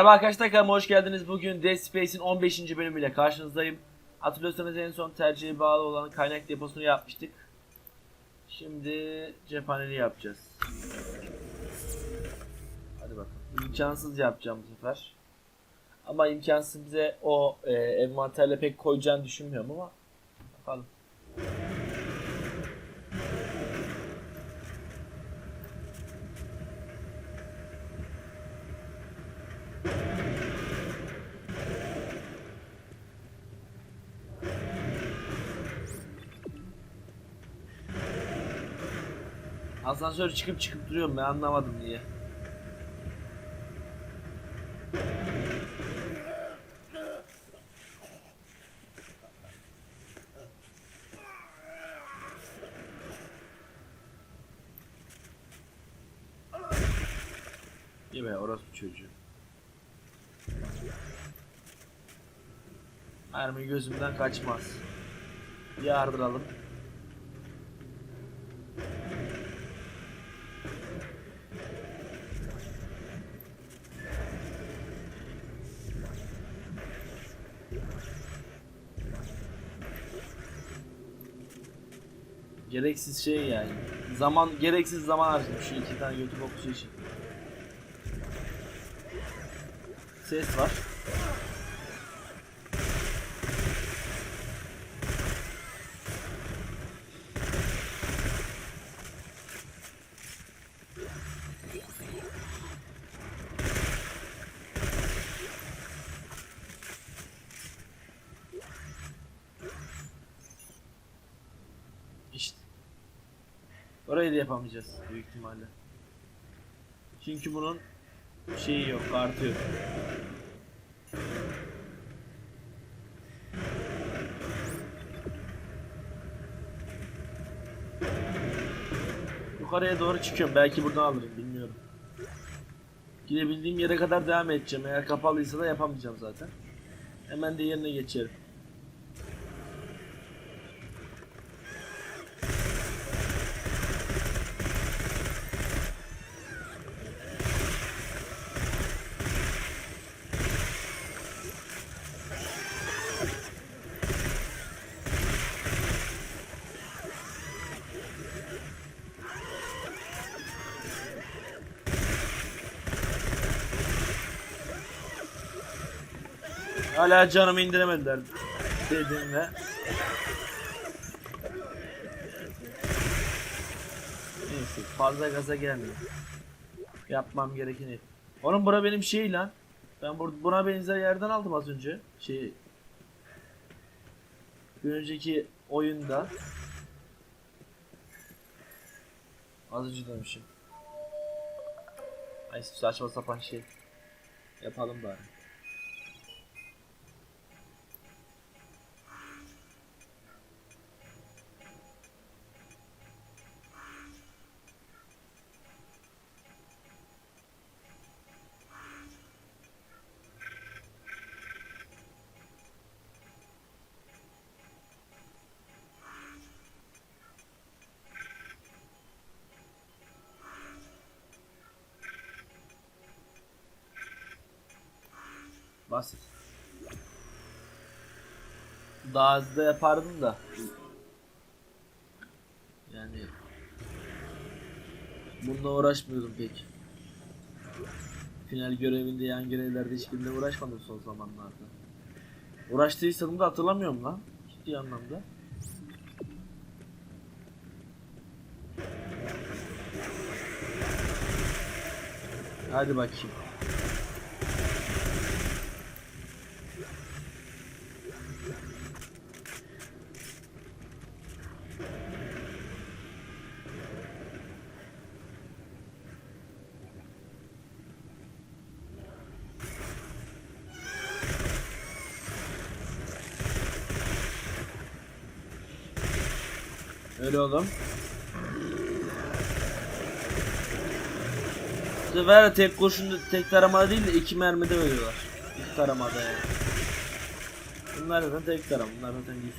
Merhaba arkadaşlar kanalıma hoş geldiniz. Bugün Dead Space'in 15. bölümüyle karşınızdayım. Hatırlıyorsanız en son tercihe bağlı olan kaynak deposunu yapmıştık. Şimdi cephaneli yapacağız. Hadi bakalım. İmkansız yapacağım bu sefer. Ama imkansız bize o e, envanterle pek koyacağını düşünmüyorum ama bakalım. Asansör çıkıp çıkıp duruyorum ben anlamadım niye. Be orası çocuğu. Mermi gözümden kaçmaz. Yardıralım. Gereksiz şey yani. Zaman gereksiz zaman harcadım şu iki tane götü kokusu için. Ses var. İşte. Orayı da yapamayacağız büyük ihtimalle. Çünkü bunun şeyi yok, kartı yok. Yukarıya doğru çıkıyorum. Belki buradan alırım, bilmiyorum. Gidebildiğim yere kadar devam edeceğim. Eğer kapalıysa da yapamayacağım zaten. Hemen de yerine geçerim. Hala canımı indiremediler dediğimde. Neyse fazla gaza gelmiyor. Yapmam gerekeni. Oğlum bura benim şey lan. Ben buna benzer yerden aldım az önce. Şey bir önceki oyunda az önce demişim. Ay saçma sapan şey. Yapalım bari. Basit. Daha hızlı yapardım da. Yani bununla uğraşmıyordum pek. Final görevinde yan görevlerde hiçbirinde uğraşmadım son zamanlarda. Uğraştıysam da hatırlamıyorum lan. Ciddi anlamda. Hadi bakayım. Öyle oğlum. Sefer tek kurşun tek taramada değil de iki mermide ölüyorlar. İki taramada yani. Bunlar zaten tek tarama. Bunlar zaten yüz.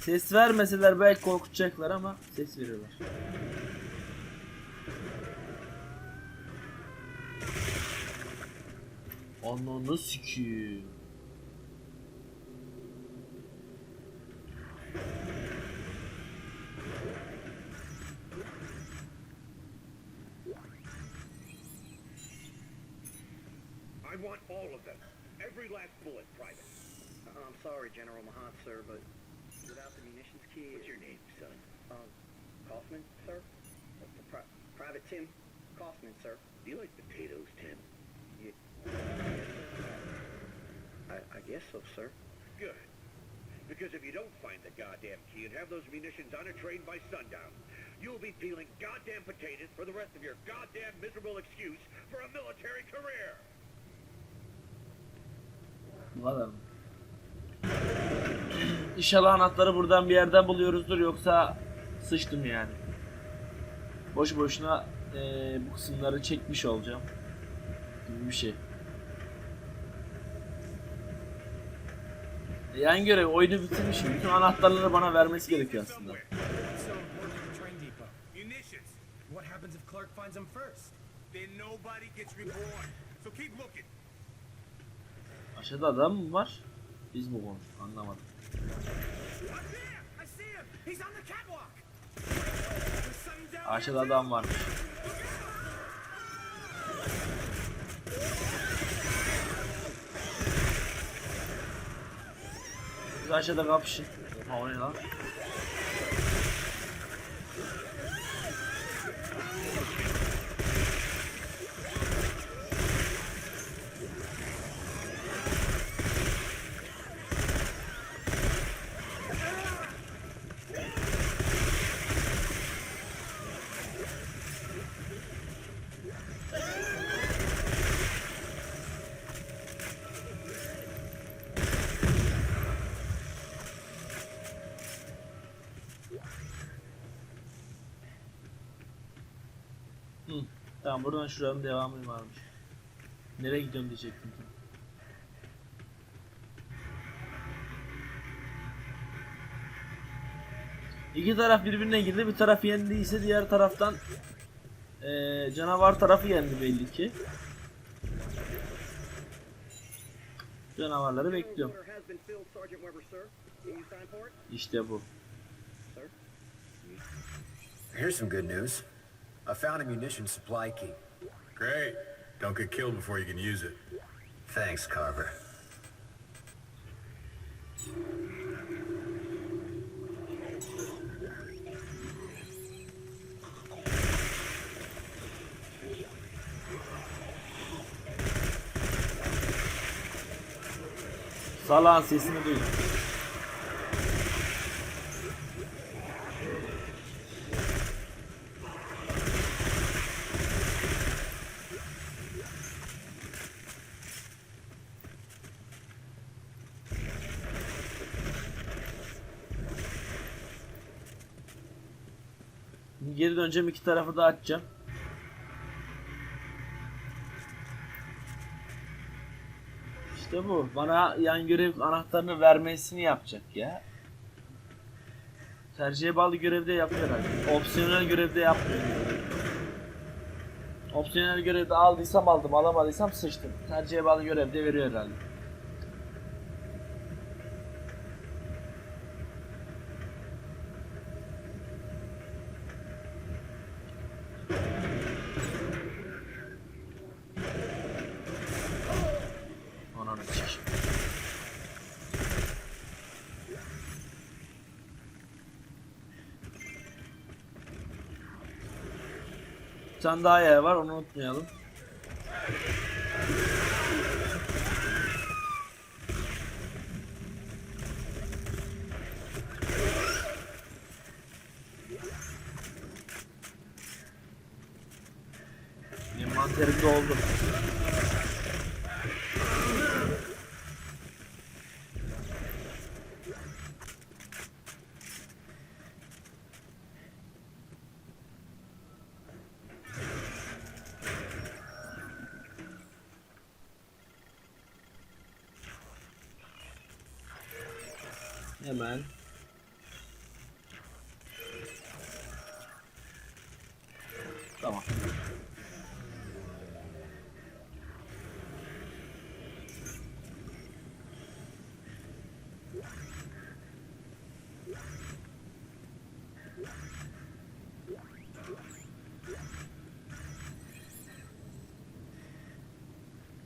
Ses vermeseler belki korkutacaklar ama ses veriyorlar. Ananı sikiyim. I want all of them. Every last bullet, Private. Uh, I'm sorry, General Mahat, sir, but without the munitions key... What's your name, son? Uh, Kaufman, sir? Pri- Private Tim Kaufman, sir. Do you like potatoes, Tim? I, I guess so, sir. Good. Because if you don't find the goddamn key and have those munitions on a train by sundown, you'll be peeling goddamn potatoes for the rest of your goddamn miserable excuse for a military career. Mı? İnşallah anahtarı buradan bir yerden buluyoruzdur yoksa sıçtım yani. Boş boşuna eee, bu kısımları çekmiş olacağım. Gibi bir şey. Yan görev oyunu bitirmişim. Bütün anahtarları bana vermesi gerekiyor aslında. Aşağıda adam mı var? Biz mi konuş? Anlamadım. Up there! I Biz aşağıda kapışın. Ha o ne lan? Tamam buradan şuranın devamı varmış. Nereye gidiyorum diyecektim. İki taraf birbirine girdi. Bir taraf yendiyse diğer taraftan eee, canavar tarafı yendi belli ki. Canavarları bekliyorum. İşte bu. Here's some good news. I found a munition supply key. Great. Don't get killed before you can use it. Thanks, Carver. Salağın sesini duydum. Geri döneceğim iki tarafı da açacağım. İşte bu. Bana yan görev anahtarını vermesini yapacak ya. Tercihe bağlı görevde yapıyor herhalde. Opsiyonel görevde yapmıyor. Opsiyonel görevde aldıysam aldım, alamadıysam sıçtım. Tercihe bağlı görevde veriyor herhalde. Bir tane daha yer var onu unutmayalım. Envanterim doldu. Hemen Tamam.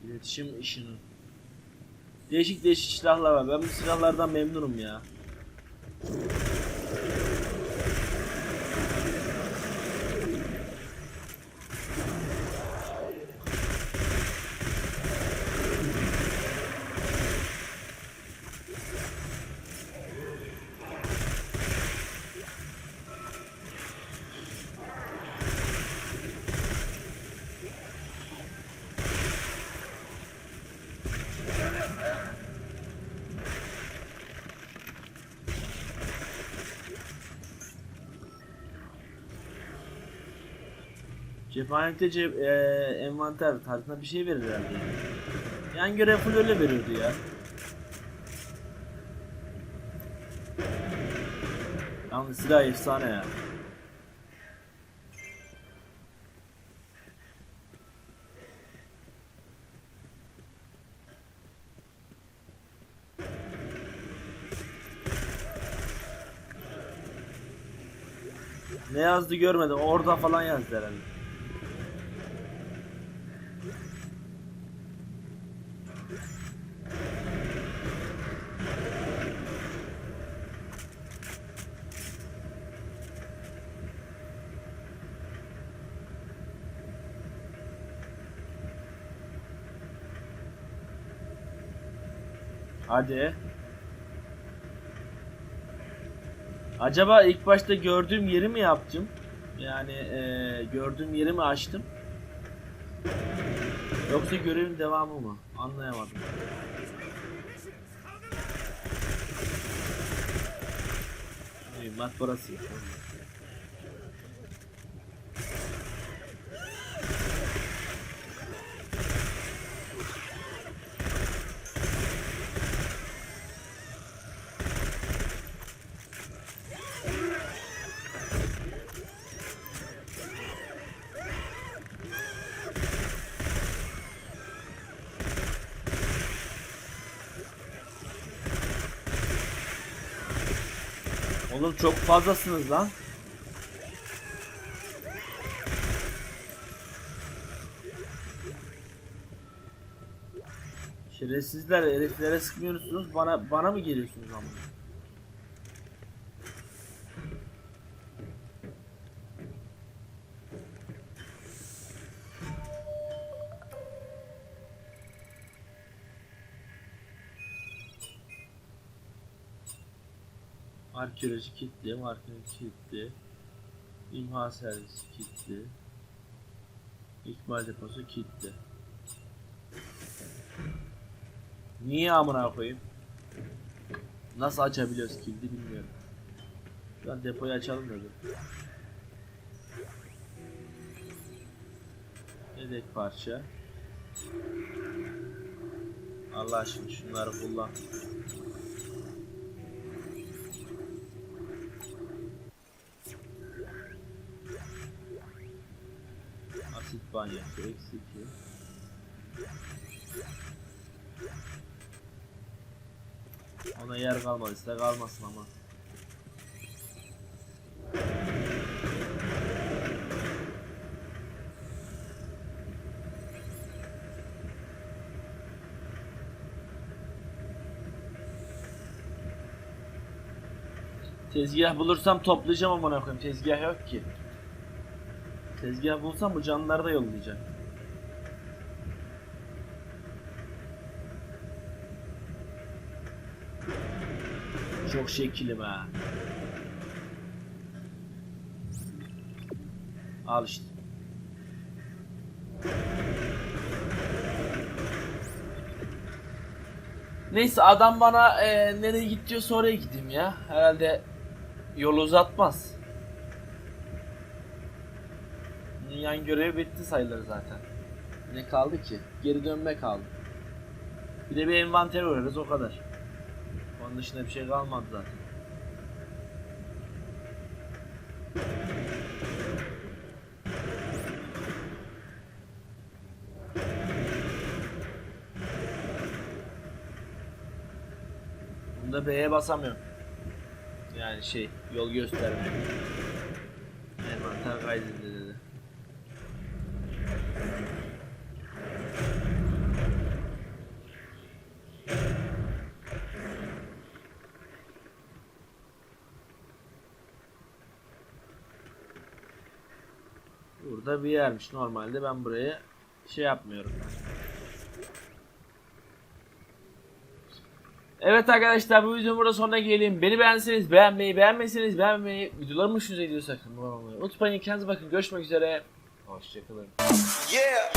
İletişim işinin. Değişik değişik silahlar var. Ben bu silahlardan memnunum ya. Cephanede cep, e, envanter tarzında bir şey verir herhalde. Yan görev full öyle veriyordu ya. Yalnız silah efsane ya. Ne yazdı görmedim. Orada falan yazdı herhalde. Hadi. Acaba ilk başta gördüğüm yeri mi yaptım? Yani eee, gördüğüm yeri mi açtım? Yoksa görevin devamı mı? Anlayamadım. Mühimmat burası. Oğlum çok fazlasınız lan. Şerefsizler heriflere sıkmıyorsunuz bana bana mı geliyorsunuz ama? Arkeoloji kilitli, arkeoloji kilitli. İmha servisi kilitli. İkmal deposu kilitli. Niye amına koyayım? Nasıl açabiliyoruz kilidi bilmiyorum. Ben depoyu açalım dedim. Yedek parça. Allah aşkına şunları kullan. Asit banyosu eksi 2. Ona yer kalmadıysa kalmasın ama. Tezgah bulursam toplayacağım amına koyayım. Tezgah yok ki. Tezgah bulsam bu canlıları da yollayacak. Çok şekilim ha. Al işte. Neyse adam bana e, nereye git diyorsa oraya gideyim ya. Herhalde yolu uzatmaz. Dünyanın görevi bitti sayılır zaten. Ne kaldı ki? Geri dönme kaldı. Bir de bir envanter uğrarız o kadar. Onun dışında bir şey kalmadı zaten. Bunda B'ye basamıyorum. Yani şey yol göstermiyor. Envanter kaydedildi dedi. Burada bir yermiş. Normalde ben burayı şey yapmıyorum. Evet arkadaşlar bu videonun burada sonuna gelelim. Beni beğenseniz beğenmeyi, beğenmeseniz beğenmeyi, videolarımı hoşunuza gidiyorsa abone olmayı unutmayın. Kendinize bakın. Görüşmek üzere. Hoşçakalın. Yeah.